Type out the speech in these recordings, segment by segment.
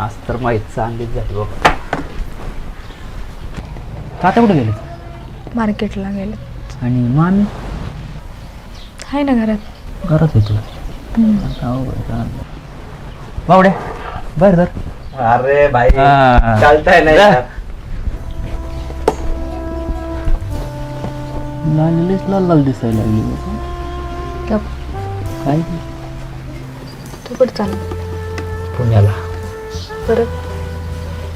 आज तर माहीत चांगलीच झाली बघ. तात्या कुठे गेले? मार्केटला गेले. आणि मामी आहे ना घरात. घरात येतो बावड्या बर धर अरे भाई हा. चालताय नाही जा. लाललेच लाल लाल दिसायला लागली बाबा. गप. काय? तू कुठं चाल पुण्याला. परत?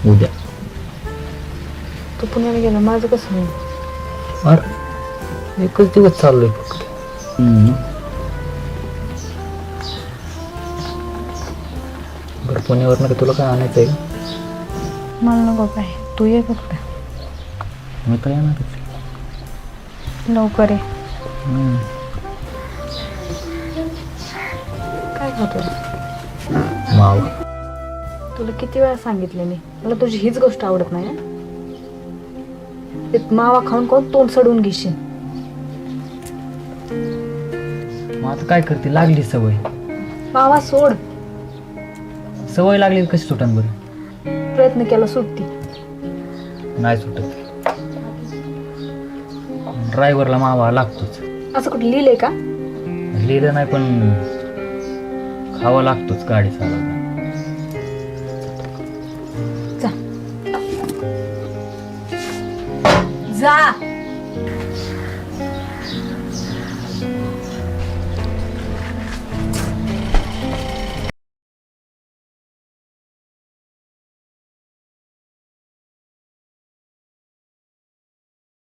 उद्या. तू पुण्याला गेला माझं कसं होईल? अरे एकच दिवस चाललोय फक्त. बरं पुण्यावर तुला काय आणायचं आहे का? मला नको काय. तू ये फक्त. मी काय येणारच. लवकर ये. हम्म. काय खातो माव. तुला किती वेळा सांगितले मी? मला तुझी हीच गोष्ट आवडत नाही हं? ते मावा खाऊन खाऊन तोंड सडवून घेशील? मग आता काय करते? लागली सवय. मावा सोड. सवय लागली तर कशी सुटन बरं? प्रयत्न केला सुटती. नाही सुटत. ड्रायव्हरला मावा लागतोच. असं कुठं लिहिलंय का? लिहिलं नाही पण खावा लागतोच गाडी चालवताना जा जा